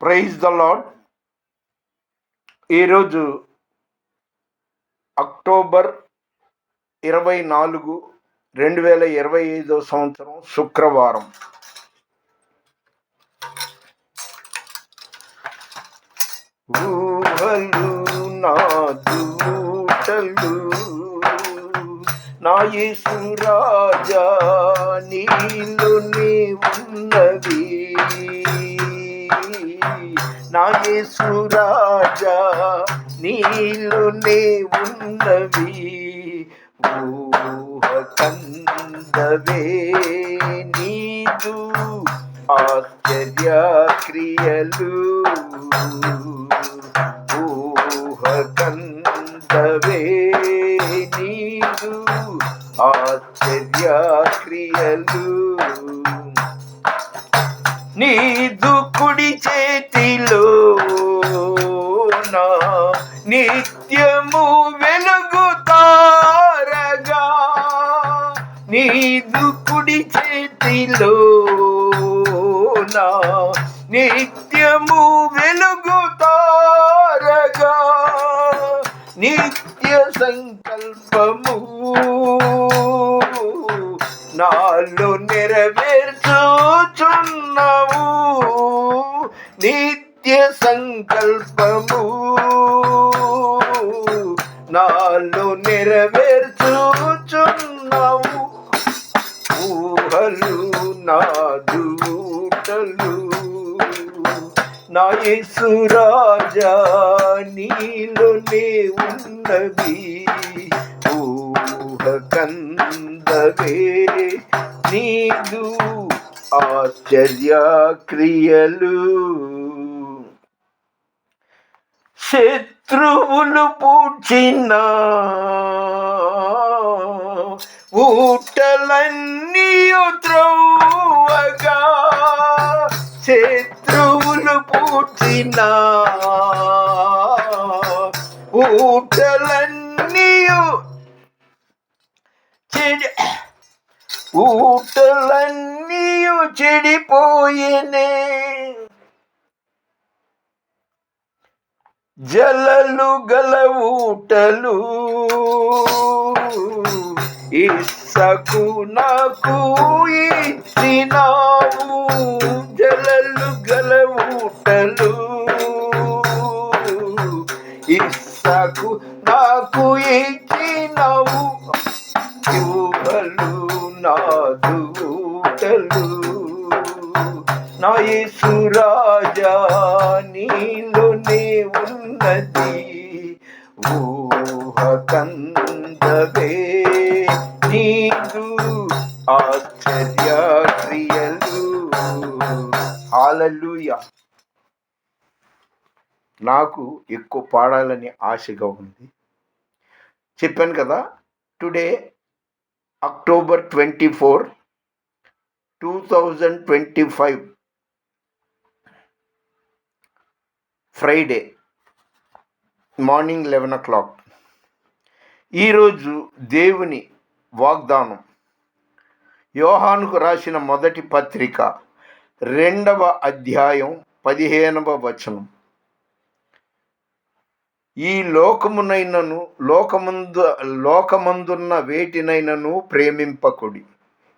Praise the Lord ఈరోజు October ఇరవై నాలుగు రెండు వేల ఇరవై ఐదో సంవత్సరం శుక్రవారం. ఊహలు నా దూటలు నా యేసు రాజా నీలోనే ఉన్నవి రాజా నీలోనే ఉన్నవి ఊహ కందవే నీదు ఆశ్చర్య క్రియలు ఊహ కందవే నీదు ఆశ్చర్య క్రియలు నీ కుడి చేతిలో నా నిత్యము వెలుగుతారగా నీ కుడి చేతిలో నా నిత్యము వెలుగుతారగా నిత్య సంకల్పము నాలో నెరవేర్చుచున్నావు. నిత్య సంకల్పము. నాలో నెరవేర్చుచున్నావు. ఊహలు నా దూటలు. నా యేసు రాజా నీలోనే ఉన్నది ఊహ కందవే నీదు ఆశ్చర్యక్రియలు. శత్రువులు పూడ్చిన ఊటలన్నీ త్రోవగా శత్రువులు పూడ్చిన ఊటలన్నీ చెడి ఊటలన్నీ చెడిపోయేనే. జలలు గల ఊటలు ఇసకు నాకు ఇచ్చినావు. జలలు గల ఊటలు ఇసకు నాకు ఇచ్చినావు. దూతలు ఊటలు నా యేసు రాజా నీలోనే ఉన్నది. ఊహ కందవే నీదు ఆశ్చర్య క్రియలు హాలూయ నాకు ఎక్కువ పాడాలని ఆశగా ఉంది. చెప్పాను కదా today October twenty four two thousand twenty five Friday morning eleven o'clock ఈరోజు దేవుని వాగ్దానం. యోహానుకు రాసిన మొదటి పత్రిక రెండవ అధ్యాయం పదిహేనవ వచనం. ఈ లోకమునైనను లోకమందు లోకమందున్న వేటినైనను ప్రేమింపకుడి.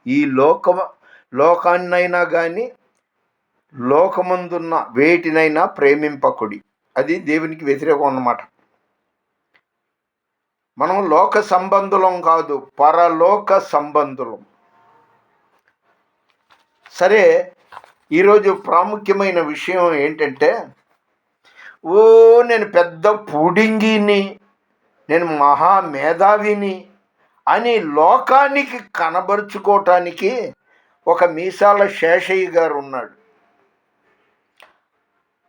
ఈ లోక లోకాన్నైనా కానీ లోకమందున్న వేటినైనా ప్రేమింపకుడి. అది దేవునికి వ్యతిరేకం అన్నమాట. మనం లోక సంబంధులం కాదు పరలోక సంబంధులం. సరే ఈరోజు ప్రాముఖ్యమైన విషయం ఏంటంటే ఓ నేను పెద్ద పుడింగిని నేను మహా మేధావిని అని లోకానికి కనబరుచుకోవటానికి ఒక మీసాల శేషయ్య గారు ఉన్నాడు.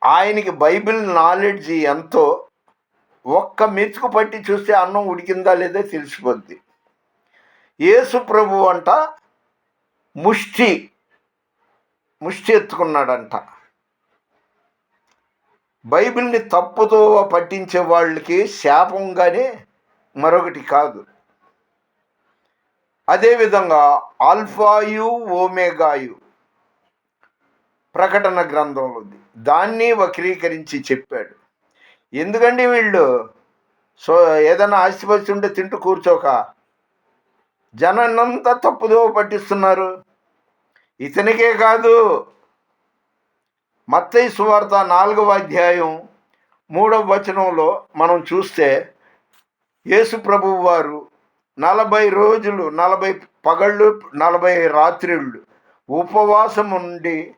ఆయనకి బైబిల్ నాలెడ్జ్ ఎంతో ఒక్క మెతుకు పట్టి చూస్తే అన్నం ఉడికిందా లేదా తెలిసిపోద్ది. యేసు ప్రభు అంట ముష్టి ముష్టి ఎత్తుకున్నాడంట. బైబిల్ని తప్పుతో పట్టించే వాళ్ళకి శాపంగానే మరొకటి కాదు. అదేవిధంగా ఆల్ఫాయు ఓమేగాయు ప్రకటన గ్రంథంలో ఉంది. దాన్ని వక్రీకరించి చెప్పాడు. ఎందుకండి వీళ్ళు సో ఏదైనా ఆస్తిపత్రి ఉంటే తింటూ కూర్చోక జనాన్నంతా తప్పుదో పట్టిస్తున్నారు? ఇతనికే కాదు. మత్తయి సువార్త నాలుగవ అధ్యాయం మూడవ వచనంలో మనం చూస్తే యేసు ప్రభువు వారు నలభై రోజులు నలభై పగళ్ళు నలభై రాత్రిళ్ళు ఉపవాసం ఉండి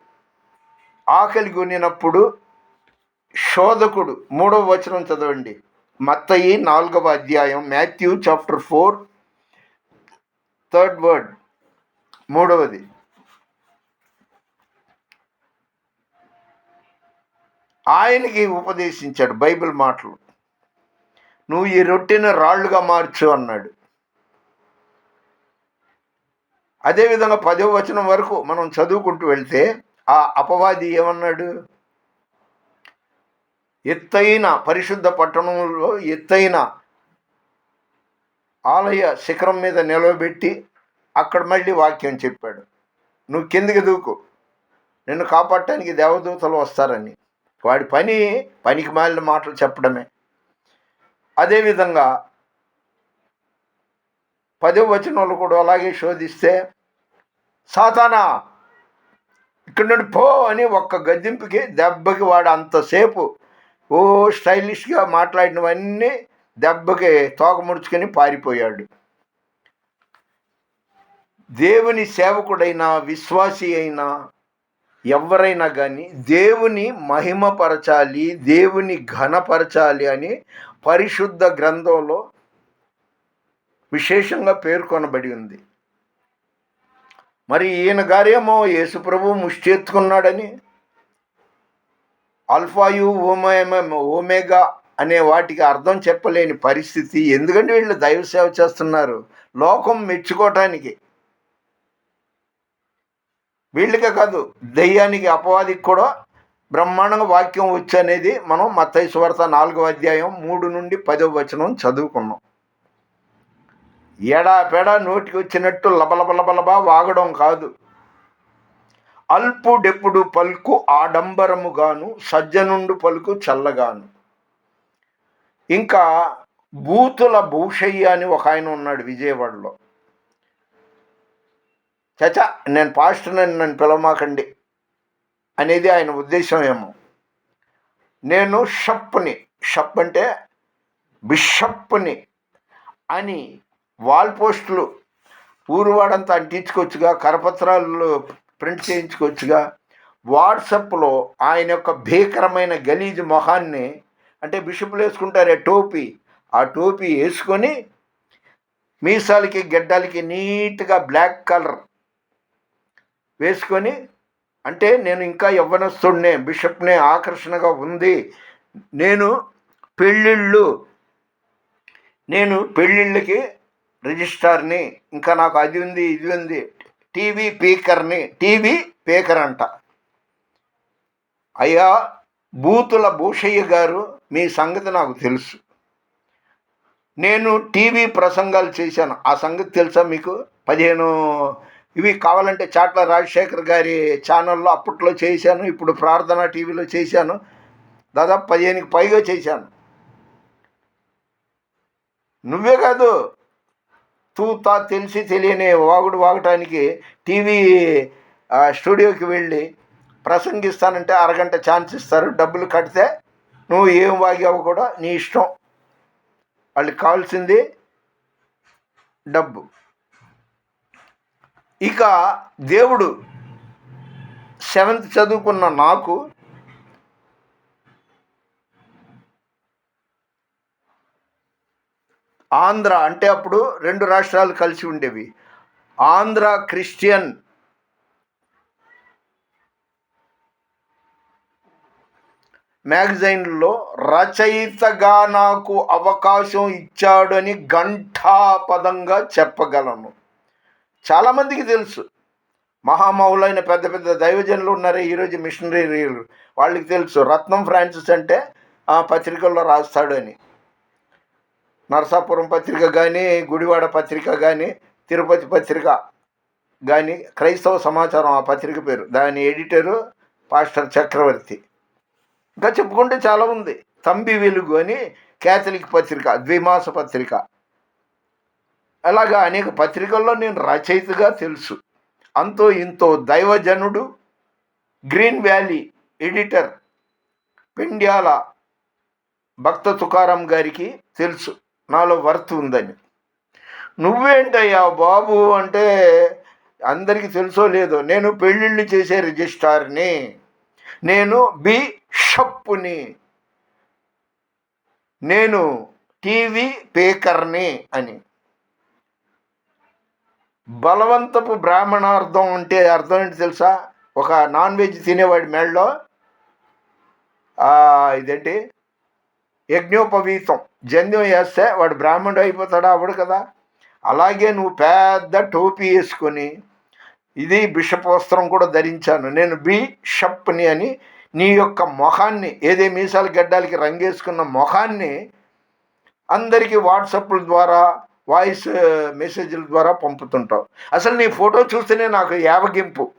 ఆకలి కొనినప్పుడు శోధకుడు మూడవ వచనం చదవండి. మత్తయి నాలుగవ అధ్యాయం Matthew chapter four third word మూడవది. ఆయనకి ఉపదేశించాడు బైబిల్ మాటలు. నువ్వు ఈ రొట్టెను రాళ్ళుగా మార్చు అన్నాడు. అదేవిధంగా పదో వచనం వరకు మనం చదువుకుంటూ వెళ్తే ఆ అపవాది ఏమన్నాడు? ఎత్తైన పరిశుద్ధ పట్టణంలో ఎత్తైన ఆలయ శిఖరం మీద నిలవబెట్టి అక్కడ మళ్ళీ వాక్యం చెప్పాడు. నువ్వు కిందికి దూకు. నిన్ను కాపాడటానికి దేవదూతలు వస్తారని. వాడి పని పనికి మాలిన మాటలు చెప్పడమే. అదేవిధంగా పదో వచనంలో కూడా అలాగే శోధిస్తే సాతానా ఇక్కడ నుండి పో అని ఒక్క గద్దెంపుకి దెబ్బకి వాడు అంతసేపు ఓ స్టైలిష్గా మాట్లాడినవన్నీ దెబ్బకి తోక ముడుచుకొని పారిపోయాడు. దేవుని సేవకుడైనా విశ్వాసి అయినా ఎవరైనా కానీ దేవుని మహిమపరచాలి దేవుని ఘనపరచాలి అని పరిశుద్ధ గ్రంథంలో విశేషంగా పేర్కొనబడి ఉంది. మరి ఈయన గారేమో యేసుప్రభు ముష్టి ఎత్తుకున్నాడని అల్ఫాయు ఓమేమ ఓమేగా అనే వాటికి అర్థం చెప్పలేని పరిస్థితి. ఎందుకంటే వీళ్ళు దైవ సేవ చేస్తున్నారు. లోకం మెచ్చుకోవటానికి వీళ్ళకే కాదు దెయ్యానికి అపవాదికి కూడా బ్రహ్మాండంగా వాక్యం వచ్చు అనేది మనం మత్తయి సువార్త నాలుగో అధ్యాయం మూడు నుండి పదో వచనం చదువుకున్నాం. ఎడా పెడ నోటికి వచ్చినట్టు లబలబలబలబా వాగడం కాదు. అల్పుడెప్పుడు పలుకు ఆడంబరముగాను సజ్జనుండు పలుకు చల్లగాను. ఇంకా బూతుల భూషయ్య అని ఒక ఆయన ఉన్నాడు విజయవాడలో. చచా నేను పాస్టర్ నన్ను పిలవమాకండి అనేది ఆయన ఉద్దేశం ఏమో. నేను షప్ని షప్ అంటే బిషప్ని అని వాల్ పోస్టులు ఊరువాడంతా అంటించుకోవచ్చుగా కరపత్రాలు ప్రింట్ చేయించుకోవచ్చుగా వాట్సప్లో ఆయన యొక్క భీకరమైన గలీజ్ మొహాన్ని అంటే బిషప్లు వేసుకుంటారే టోపీ ఆ టోపీ వేసుకొని మీసాలకి గెడ్డలకి నీట్గా బ్లాక్ కలర్ వేసుకొని అంటే నేను ఇంకా యవ్వనస్తుడినే బిషప్నే ఆకర్షణగా ఉంది. నేను పెళ్ళిళ్ళు నేను పెళ్ళిళ్ళకి రిజిస్టార్ని ఇంకా నాకు అది ఉంది ఇది ఉంది టీవీ పీకర్ని టీవీ పీకర్ అంట. అయ్యా బూతుల భూషయ్య గారు మీ సంగతి నాకు తెలుసు. నేను టీవీ ప్రసంగాలు చేశాను. ఆ సంగతి తెలుసా మీకు? పదిహేను ఇవి కావాలంటే చాట్ల రాజశేఖర్ గారి ఛానల్లో అప్పట్లో చేశాను ఇప్పుడు ప్రార్థన టీవీలో చేశాను. దాదాపు పదిహేనుకి పైగా చేశాను. నువ్వే కాదు తూతా తెలిసి తెలియని వాగుడు వాగటానికి టీవీ స్టూడియోకి వెళ్ళి ప్రసంగిస్తానంటే అరగంట ఛాన్స్ ఇస్తారు. డబ్బులు కడితే నువ్వు ఏం వాగావు కూడా నీ ఇష్టం. వాళ్ళకి కావాల్సింది డబ్బు. ఇక దేవుడు సెవెంత్ చదువుకున్న నాకు ఆంధ్ర అంటే అప్పుడు రెండు రాష్ట్రాలు కలిసి ఉండేవి. ఆంధ్ర క్రిస్టియన్ మ్యాగజైన్లో రచయితగా నాకు అవకాశం ఇచ్చాడని ఘంటాపదంగా చెప్పగలను. చాలామందికి తెలుసు. మహామౌలైన పెద్ద పెద్ద దైవజనులు ఉన్నారే ఈరోజు మిషనరీలు. వాళ్ళకి తెలుసు రత్నం ఫ్రాన్సిస్ అంటే ఆ పత్రికల్లో రాస్తాడు అని నరసాపురం పత్రిక కానీ గుడివాడ పత్రిక కానీ తిరుపతి పత్రిక కానీ క్రైస్తవ సమాచారం ఆ పత్రిక పేరు. దాని ఎడిటరు పాస్టర్ చక్రవర్తి. ఇంకా చెప్పుకుంటే చాలా ఉంది. తంబి వెలుగు అని కేథలిక్ పత్రిక ద్విమాస పత్రిక. అలాగా అనేక పత్రికల్లో నేను రచయితగా తెలుసు. అంతో ఇంతో దైవజనుడు Green Valley editor Pendyala Bhakta Tukaram గారికి తెలుసు. నాలో వర్త్ ఉందని. నువ్వేంటయ్యా బాబు అంటే అందరికీ తెలుసో లేదో? నేను పెళ్ళిళ్ళు చేసే రిజిస్టార్ని నేను బి షప్పుని నేను టీవీ పేకర్ని అని. బలవంతపు బ్రాహ్మణార్థం అంటే అర్థం ఏంటి తెలుసా? ఒక నాన్ వెజ్ తినేవాడి మెడలో ఇదేంటి? యజ్ఞోపవీతం. జన్యం వేస్తే వాడు బ్రాహ్మణుడు అయిపోతాడా? అవడు కదా. అలాగే నువ్వు పెద్ద టోపీ వేసుకొని ఇది బిషప్ వస్త్రం కూడా ధరించాను. నేను బి షప్ని అని నీ యొక్క మొహాన్ని ఏదే మీసాల గడ్డాలకి రంగేసుకున్న మొహాన్ని అందరికీ వాట్సాప్ల ద్వారా వాయిస్ మెసేజ్ల ద్వారా పంపుతుంటావు. అసలు నీ ఫోటో చూస్తేనే నాకు యావగింపు.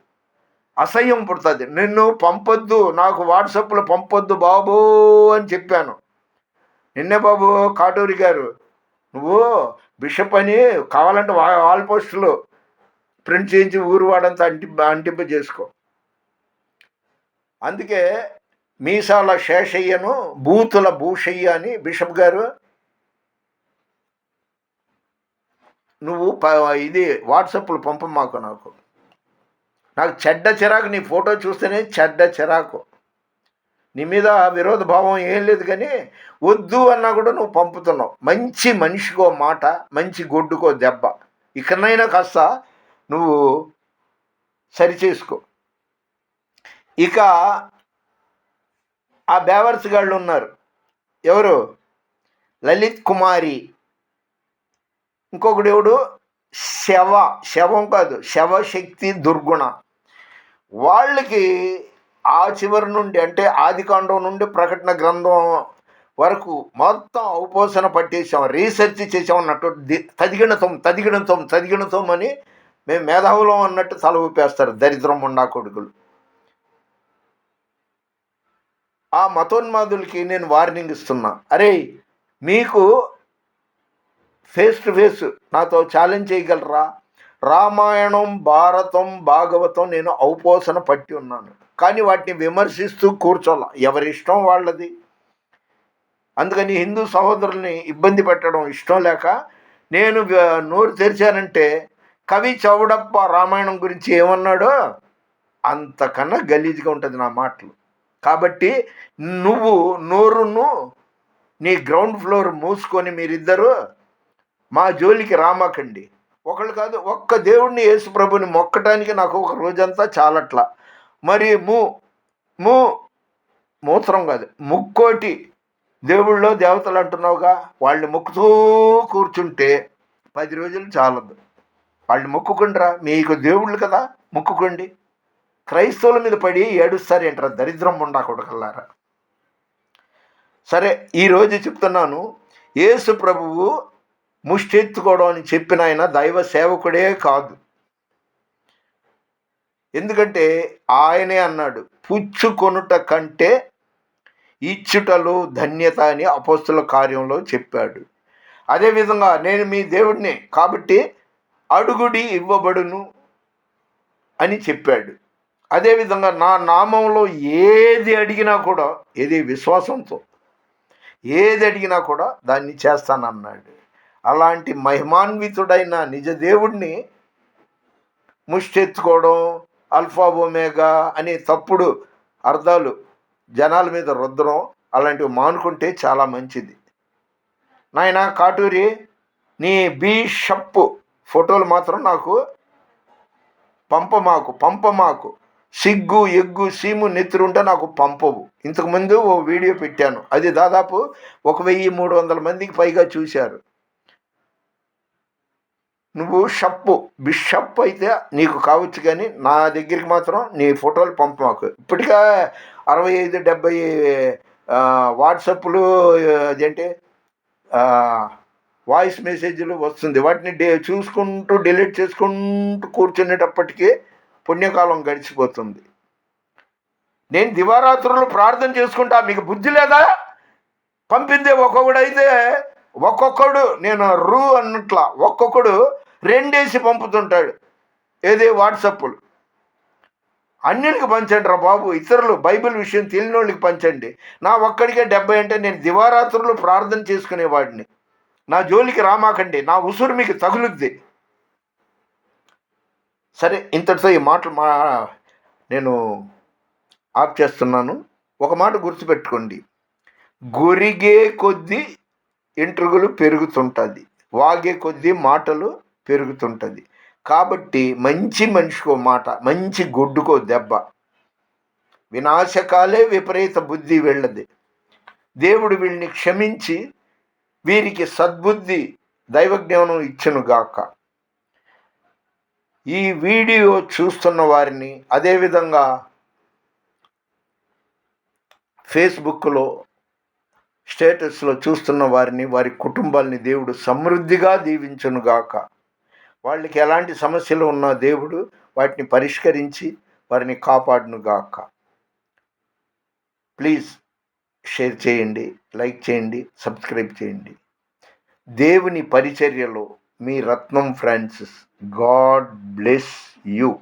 అసహ్యం పుడుతుంది. నిన్ను పంపొద్దు నాకు వాట్సాప్లో పంపొద్దు బాబు అని చెప్పాను. నిన్నే బాబు కాటూరి గారు నువ్వు బిషప్ అని కావాలంటే వా- వాల్ పోస్టులు ప్రింట్ చేయించి ఊరు వాడంతా అంటి అంటింప చేసుకో. అందుకే మీసాల శేషయ్యను బూతుల భూషయ్య అని బిషప్ గారు నువ్వు ప ఇది వాట్సాప్లు పంపమాకు నాకు. నాకు చెడ్డ చిరాకు నీ ఫోటో చూస్తేనే చెడ్డ చిరాకు. నీ మీద విరోధ భావం ఏం లేదు కానీ వద్దు అన్నా కూడా నువ్వు పంపుతున్నావు. మంచి మనిషికో మాట మంచి గొడ్డుకో దెబ్బ. ఇకనైనా కాస్త నువ్వు సరిచేసుకో ఇక ఆ బేవర్స్ గాళ్ళు ఉన్నారు. ఎవరు? లలిత్ కుమారి. ఇంకొక దేవుడు శవ శవం కాదు శవశక్తి దుర్గుణ. వాళ్ళకి ఆ చివరి నుండి అంటే ఆదికాండం నుండి ప్రకటన గ్రంథం వరకు మొత్తం ఔపోసన పట్టేసాం రీసెర్చ్ చేసాం అన్నట్టు తదిగిణతం తదిగిణతం తదిగిణతం అని మేము మేధావులం అన్నట్టు తల ఊపేస్తారు దరిద్రం ఉండా కొడుకులు. ఆ మతోన్మాదులకి నేను వార్నింగ్ ఇస్తున్నా. అరే మీకు ఫేస్ టు ఫేస్ నాతో ఛాలెంజ్ చేయగలరా? రామాయణం భారతం భాగవతం నేను ఔపోసన పట్టి ఉన్నాను. కానీ వాటిని విమర్శిస్తూ కూర్చోాల. ఎవరి ఇష్టం వాళ్ళది? అందుకని హిందూ సహోదరుల్ని ఇబ్బంది పెట్టడం ఇష్టం లేక నేను నోరు తెరిచానంటే కవి చౌడప్ప రామాయణం గురించి ఏమన్నాడో అంతకన్నా గలీజ్గా ఉంటుంది నా మాటలు. కాబట్టి నువ్వు నోరును నీ గ్రౌండ్ ఫ్లోర్ మూసుకొని మీరిద్దరూ మా జోలికి రామాకండి. ఒకళ్ళు కాదు ఒక్క దేవుడిని యేసు ప్రభుని మొక్కటానికి నాకు ఒక రోజంతా చాలట్లా. మరి ము ము మూత్రం కాదు ముక్కోటి దేవుళ్ళో దేవతలు అంటున్నావుగా? వాళ్ళని మొక్కుతూ కూర్చుంటే పది రోజులు చాలదు. వాళ్ళు మొక్కుకుండ్రా? మీకు దేవుళ్ళు కదా మొక్కుకోండి. క్రైస్తవుల మీద పడి ఏడుస్తారేంట్రా దరిద్రం ఉండా కొడకల్లారా సరే ఈరోజు చెప్తున్నాను యేసు ప్రభువు ముష్టెత్తుకోవడం అని చెప్పిన ఆయన దైవ సేవకుడే కాదు. ఎందుకంటే ఆయనే అన్నాడు పుచ్చుకొనుట కంటే ఇచ్చుటలో ధన్యత అని అపోస్తుల కార్యంలో చెప్పాడు. అదేవిధంగా నేను మీ దేవుడిని కాబట్టి అడుగుడి ఇవ్వబడును అని చెప్పాడు. అదేవిధంగా నా నామంలో ఏది అడిగినా కూడా ఏది విశ్వాసంతో ఏది అడిగినా కూడా దాన్ని చేస్తానన్నాడు. అలాంటి మహిమాన్వితుడైన నిజ దేవుడిని ముష్టెత్తుకోవడం అల్ఫా ఒమేగా అనే తప్పుడు అర్థాలు జనాల మీద రుద్దడం అలాంటివి మానుకుంటే చాలా మంచిది. నాయన కాటూరి నీ బీషప్పు ఫోటోలు మాత్రం నాకు పంపమాకు పంపమాకు. సిగ్గు ఎగ్గు సీము నెత్తురుంటే నాకు పంపవు. ఇంతకుముందు ఓ వీడియో పెట్టాను. అది దాదాపు ఒక వెయ్యి మూడు వందల మందికి పైగా చూశారు. నువ్వు షప్పు. బిషప్ అయితే నీకు కావచ్చు కానీ నా దగ్గరికి మాత్రం నీ ఫోటోలు పంపమాకు. ఇప్పటికే అరవై ఐదు డెబ్బై వాట్సప్లు అదేంటి వాయిస్ మెసేజ్లు వస్తుంది. వాటిని డే చూసుకుంటూ డిలీట్ చేసుకుంటూ కూర్చునేటప్పటికీ పుణ్యకాలం గడిచిపోతుంది. నేను దివారాత్రులు ప్రార్థన చేసుకుంటా. మీకు బుద్ధి లేదా? పంపిందే ఒక్కొక్కడు అయితే ఒక్కొక్కడు. నేను రూ అన్నట్ల. ఒక్కొక్కడు రెండేసి పంపుతుంటాడు. ఏదే వాట్సప్లు అన్నిటికి పంచండి రా బాబు ఇతరులు బైబిల్ విషయం తెలియని వాళ్ళకి పంచండి. నా ఒక్కడికే డెబ్బై అంటే నేను దివారాత్రులు ప్రార్థన చేసుకునేవాడిని. నా జోలికి రామాకండి నా ఉసురు మీకు తగులుద్ది. సరే ఇంతటితో ఈ మాటలు మా నేను ఆఫ్ చేస్తున్నాను. ఒక మాట గుర్తుపెట్టుకోండి. గొరిగే కొద్దీ ఇంట్రుగులు పెరుగుతుంటుంది. వాగే కొద్దీ మాటలు పెరుగుతుంటుంది. కాబట్టి మంచి మనిషికో మాట మంచి గొడ్డుకో దెబ్బ. వినాశకాలే విపరీత బుద్ధి వెళ్ళది. దేవుడు వీళ్ళని క్షమించి వీరికి సద్బుద్ధి దైవజ్ఞానం ఇచ్చను గాక. ఈ వీడియో చూస్తున్న వారిని అదేవిధంగా ఫేస్బుక్లో స్టేటస్లో చూస్తున్న వారిని వారి కుటుంబాలని దేవుడు సమృద్ధిగా దీవించునుగాక వాళ్ళకి ఎలాంటి సమస్యలు ఉన్నా దేవుడు వాటిని పరిష్కరించి వారిని కాపాడునుగాక ప్లీజ్ షేర్ చేయండి లైక్ చేయండి సబ్స్క్రైబ్ చేయండి. దేవుని పరిచర్యలో మీ Ratnam Francis God bless you.